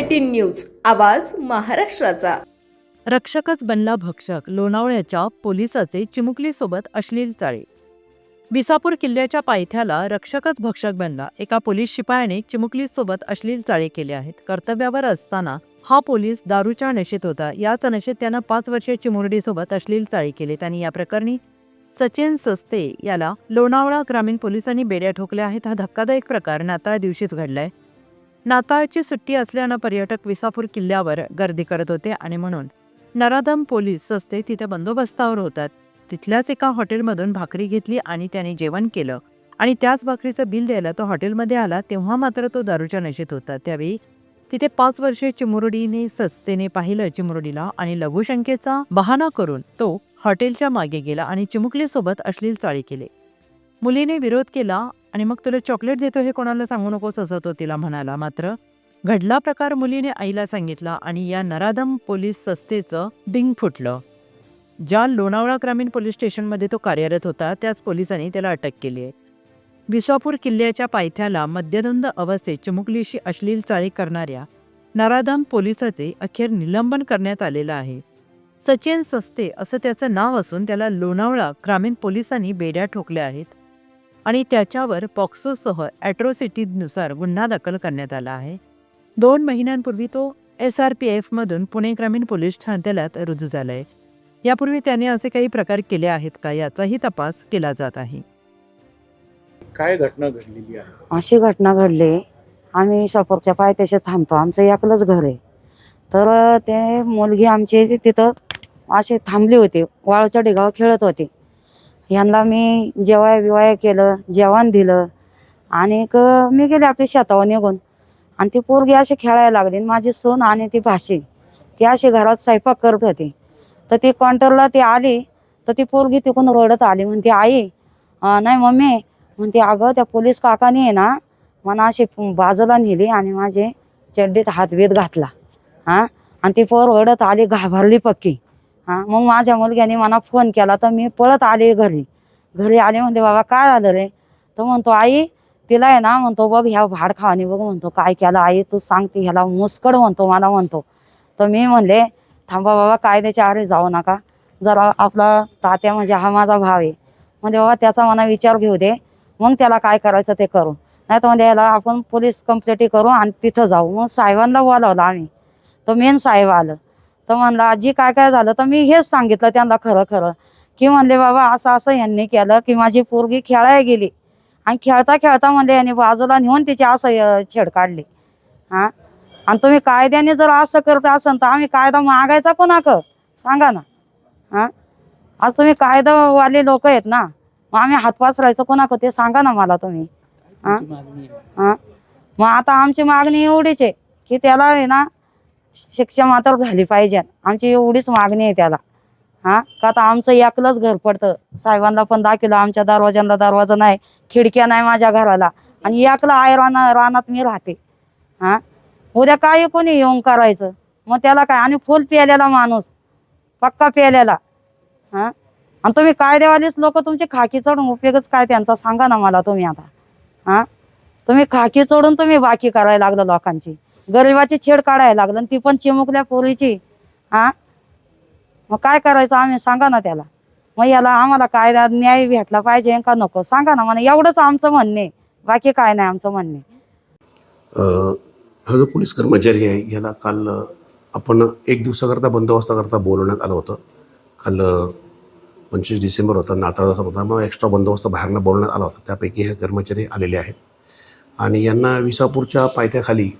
Eighteen news आवाज महाराष्ट्राचा. रक्षकच बनला भक्षक लोणावळ्याच्या पोलिसाचे चिमुकलीसोबत अश्लील चाळे. विसापूर किल्ल्याच्या पायथ्याला रक्षकच भक्षक बनला. एका पोलीस शिपायाने चिमुकलीसोबत अश्लील चाळे केले आहेत. कर्तव्यावर असताना हा पोलीस दारूच्या नशेत होता. याच नशेत त्यानं पाच वर्षीय चिमुरडीसोबत अश्लील चाळी केले. त्यांनी या प्रकरणी सचिन सस्ते याला लोणावळा ग्रामीण पोलिसांनी बेड्या ठोकल्या आहेत. हा धक्कादायक प्रकार नाताळ दिवशीच घडलाय. नाताळची सुट्टी असल्यानं पर्यटक विसापूर किल्ल्यावर गर्दी करत होते आणि म्हणून नराधम पोलीस सस्ते तिथे बंदोबस्तावर होतात. तिथल्याच एका हॉटेलमधून भाकरी घेतली आणि त्याने जेवण केलं. आणि त्याच भाकरीचं बिल द्यायला तो हॉटेलमध्ये आला तेव्हा मात्र तो दारूच्या नशेत होता. त्यावेळी तिथे पाच वर्षे चिमुरडीने सस्तेने पाहिलं चिमुरडीला आणि लघुशंकेचा बहाणा करून तो हॉटेलच्या मागे गेला आणि चिमुकलीसोबत अश्लील चाळी केले. मुलीने विरोध केला आणि मग तुला चॉकलेट देतो हे कोणाला सांगू नकोस असं तो तिला म्हणाला. मात्र घडला प्रकार मुलीने आईला सांगितला आणि या नराधम पोलीस संस्थेचं बिंग फुटलं. ज्या लोणावळा ग्रामीण पोलीस स्टेशनमध्ये तो कार्यरत होता त्याच पोलिसांनी त्याला अटक केली आहे. विसापूर किल्ल्याच्या पायथ्याला मद्यधुंद अवस्थेत चिमुकलीशी अश्लील चाळी करणाऱ्या नराधम पोलिसाचे अखेर निलंबन करण्यात आलेलं आहे. सचिन सस्ते असं त्याचं नाव असून त्याला लोणावळा ग्रामीण पोलिसांनी बेड्या ठोकल्या आहेत. आणि त्याच्यावर पॉक्सोसह ॲट्रोसिटीनुसार गुन्हा दाखल करण्यात आला आहे. दोन महिन्यांपूर्वी तो एस आर पी एफमधून पुणे ग्रामीण पोलीस ठाण्यात रुजू झाला आहे यापूर्वी त्याने असे काही प्रकार केले आहेत का याचाही तपास केला जात आहे. काय घटना घडलेली आहे? अशी घटना घडली. आम्ही सपोरच्या पायथ्याशी थांबतो. आमचं एकलंच घर आहे. तर ते मुलगी आमची तिथं असे थांबली होती. वाळूच्या ढिगावर खेळत होते. यांना मी जेवाय बिवाय केलं जेवण दिलं. आणि मी गेले आपल्या शेतावर निघून. आणि ती पोरगी अशी खेळायला लागली आणि माझी सून आणि ती भाशी ती अशी घरात स्वयंपाक करत होती. तर ती काउंटरला ती आली. तर ती पोरगी तिकडून रडत आली. म्हणते आई नाही मम्मी. म्हणते अगं त्या पोलीस काकाने आहे ना मला अशी बाजूला नेली आणि माझे चड्डीत हातभेद घातला. हां? आणि ती पोर रडत आली घाबरली पक्की. हां मग माझ्या मुलग्याने मला फोन केला तर मी पळत आले घरी. घरी आले म्हणते बाबा काय झालं रे? तर म्हणतो आई तिला आहे ना म्हणतो बघ ह्या भाड खावाने बघ म्हणतो काय केलं आई तू सांगते ह्याला मुस्कड म्हणतो मला म्हणतो. तर मी म्हणले थांबा बाबा कायद्याच्या आरे जाऊ नका. जरा आपला तात्या म्हणजे हा माझा भाव आहे. म्हणजे बाबा त्याचा मला विचार घेऊ दे. मग त्याला काय करायचं ते करू. नाही तर म्हणजे याला आपण पोलीस कंप्लेंट करू आणि तिथं जाऊ. मग साहेबांना बोलावलं आम्ही. तर मेन साहेब आलं. तर म्हणलं आजी काय काय झालं? तर मी हेच सांगितलं त्यांना खरं खरं. की म्हणले बाबा असं असं यांनी केलं की माझी पोरगी खेळायला गेली. आणि खेळता खेळता म्हणले यांनी बाजूला नेऊन तिची असं छेड काढली. हां? आणि तुम्ही कायद्याने जर असं करत असाल तर आम्ही कायदा मागायचा कोणाक? सांगा ना. हां? आज तुम्ही कायदावाले लोक आहेत ना मग आम्ही हात पसरायचं कोणाक ते सांगा ना मला तुम्ही. हा? हा? मग आता आमची मागणी एवढीच आहे की त्याला आहे ना शिक्षा मात्र झाली पाहिजे आमची एवढीच मागणी आहे त्याला. हा? का आता आमचं एकलंच घर पडतं. साहेबांना पण दाखवलं आमच्या दरवाज्यांना दरवाजा नाही खिडक्या नाही माझ्या घराला. आणि एकलं आय राना रानात मी राहते. हा? उद्या काय कोणी येऊन करायचं? मग त्याला काय? आणि फुल प्यालेला माणूस. पक्का प्यालेला हा? आणि तुम्ही कायदेवालीच लोक तुमची खाकी चढून उपयोगच काय त्यांचा? सांगा ना मला तुम्ही आता. हा? तुम्ही खाकी चढून तुम्ही बाकी करायला लागलं लोकांची. गरिबाची छेड काढायला लागलं आणि ती पण चिमुकल्या पोरीची. हा? मग काय करायचं आम्ही? सांगा ना त्याला. मग याला आम्हाला कायदा न्याय भेटला पाहिजे का नको? सांगा ना मला एवढंच आमचं म्हणणे. बाकी काय नाही आमचं म्हणणे. हा जो पोलीस कर्मचारी आहे याला काल आपण एक दिवसाकरता बंदोबस्ताकरता बोलवण्यात आलं होतं. काल पंचवीस डिसेंबर होता नाताळाचा होता मग एक्स्ट्रा बंदोबस्त बाहेरनं बोलवण्यात आला होता. त्यापैकी हे कर्मचारी आलेले आहेत. आणि यांना विसापूरच्या पायथ्याखाली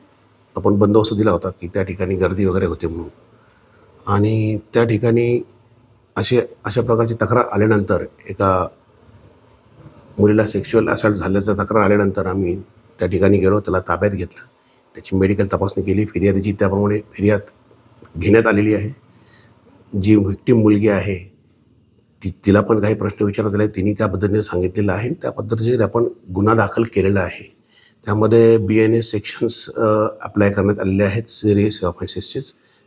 आपण बंदोबस्त दिला होता की त्या ठिकाणी गर्दी वगैरे होते म्हणून. आणि त्या ठिकाणी असे अशा प्रकारची तक्रार आल्यानंतर एका मुलीला सेक्शुअल असल्ट झाल्याचा तक्रार आल्यानंतर आम्ही त्या ठिकाणी गेलो त्याला ताब्यात घेतलं. त्याची मेडिकल तपासणी केली फिर्यादीची त्याप्रमाणे फिर्याद घेण्यात आलेली आहे. जी व्हिक्टीम मुलगी आहे ती तिला पण काही प्रश्न विचारण्यात आले तिने त्या पद्धतीने सांगितलेलं आहे. त्या पद्धतीने आपण गुन्हा दाखल केलेला आहे. त्यामध्ये B N S sections apply करण्यात आलेले आहेत. Serious ऑफेन्सेसचे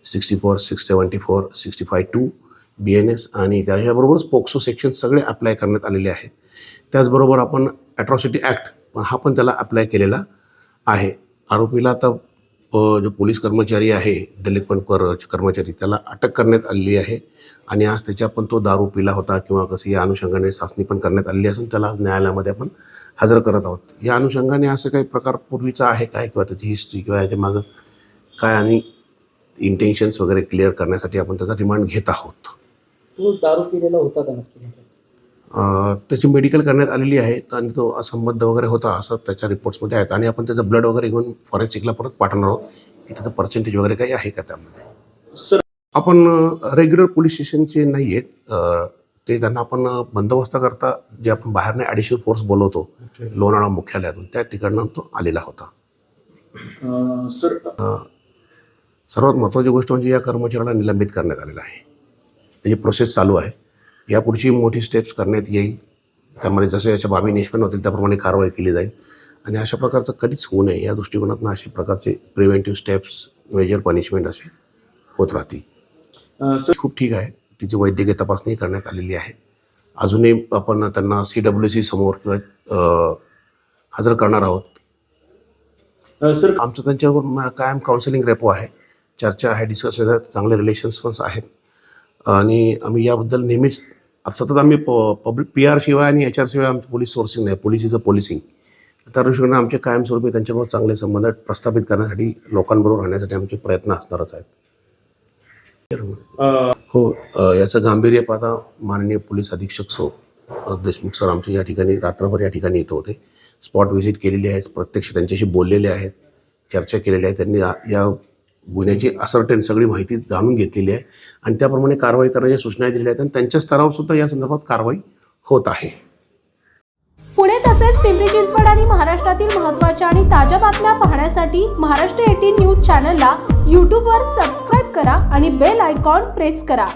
sixty four six seventy four sixty five two B N S आणि त्याच्याबरोबरच पोक्सो सेक्शन सगळे अप्लाय करण्यात आलेले आहेत. त्याचबरोबर आपण ॲट्रॉसिटी ॲक्ट पण हा पण त्याला अप्लाय केलेला आहे. आरोपीला आता जो पोलीस कर्मचारी आहे डेलिक्वंट कर कर्मचारी त्याला अटक करण्यात आलेली आहे. आणि आज त्याच्या पण तो दारू पिला होता किंवा कसं या अनुषंगाने चाचणी पण करण्यात आलेली असून त्याला न्यायालयामध्ये आपण हजर करत आहोत. या अनुषंगाने असं काही प्रकार पूर्वीचा आहे काय? किंवा त्याची हिस्ट्री किंवा याच्या मागं काय आणि इंटेन्शन्स वगैरे क्लिअर करण्यासाठी आपण त्याचा रिमांड घेत आहोत? तो दारू पिलेला होता का नक्की? त्याची मेडिकल करण्यात आलेली आहे आणि तो असंबद्ध वगैरे होता असं त्याच्या रिपोर्ट्समध्ये आहेत. आणि आपण त्याचं ब्लड वगैरे घेऊन फॉरेन्सिकला परत पाठवणार आहोत. की त्याचं पर्सेंटेज वगैरे काही आहे का त्यामध्ये? सर आपण रेग्युलर पोलीस स्टेशनचे नाही आहेत. ते त्यांना आपण बंदोबस्त करता जे आपण बाहेरने ॲडिशनल फोर्स बोलवतो. लोणावळा मुख्यालयातून. त्या ठिकाणं तो आलेला होता. सर सर्वात महत्त्वाची गोष्ट म्हणजे या कर्मचाऱ्याला निलंबित करण्यात आलेलं आहे. त्याची प्रोसेस चालू आहे. यापुढची मोठी स्टेप्स करण्यात येईल. त्यामध्ये जसं याच्या बाबी निष्पन्न होतील त्याप्रमाणे कारवाई केली जाईल. आणि अशा प्रकारचं कधीच होऊ नये. या दृष्टिकोनातून अशा प्रकारचे प्रिव्हेंटिव्ह स्टेप्स मेजर पनिशमेंट असे होत राहतील. सर खूप ठीक आहे. तिची वैद्यकीय तपासणी करण्यात आलेली आहे. अजूनही आपण त्यांना सी डब्ल्यू सी समोर किंवा हजर करणार आहोत. सर आमचं त्यांच्यावर कायम काउन्सिलिंग रेपो आहे. चर्चा आहे डिस्कशन आहेत चांगले रिलेशन्स पण आहेत. आणि आम्ही याबद्दल नेहमीच सतत आम्ही प पब्लिक पी आर शिवाय आणि एच आर शिवाय आमचं पोलीस सोर्सिंग नाही. पोलीस इज अ पोलिसिंग त्या दृष्टीने आमचे कायमस्वरूपी त्यांच्याबरोबर चांगले संबंध प्रस्थापित करण्यासाठी लोकांबरोबर राहण्यासाठी आमचे प्रयत्न असणारच आहेत. हो याचं गांभीर्य पाहता माननीय पोलीस अधीक्षक सो देशमुख सर आमचे या ठिकाणी रात्रभर या ठिकाणी येत होते. स्पॉट व्हिजिट केलेली आहे प्रत्यक्ष त्यांच्याशी बोललेले आहेत चर्चा केलेली आहे. त्यांनी या गुन्ह्याची असर्टेन सगळी माहिती जाणून घेतलेली आहे. आणि त्याप्रमाणे कारवाई करण्याच्या सूचना दिलेल्या आहेत आणि त्यांच्या स्तरावर सुद्धा या संदर्भात कारवाई होत आहे. पुणे तसेच पिंपरी चिंचवड आणि महाराष्ट्रातील महत्त्वाच्या आणि ताज्या बातम्या पाहण्यासाठी महाराष्ट्र एटीन न्यूज चॅनलला यूट्यूबवर सबस्क्राईब करा आणि बेल आयकॉन प्रेस करा.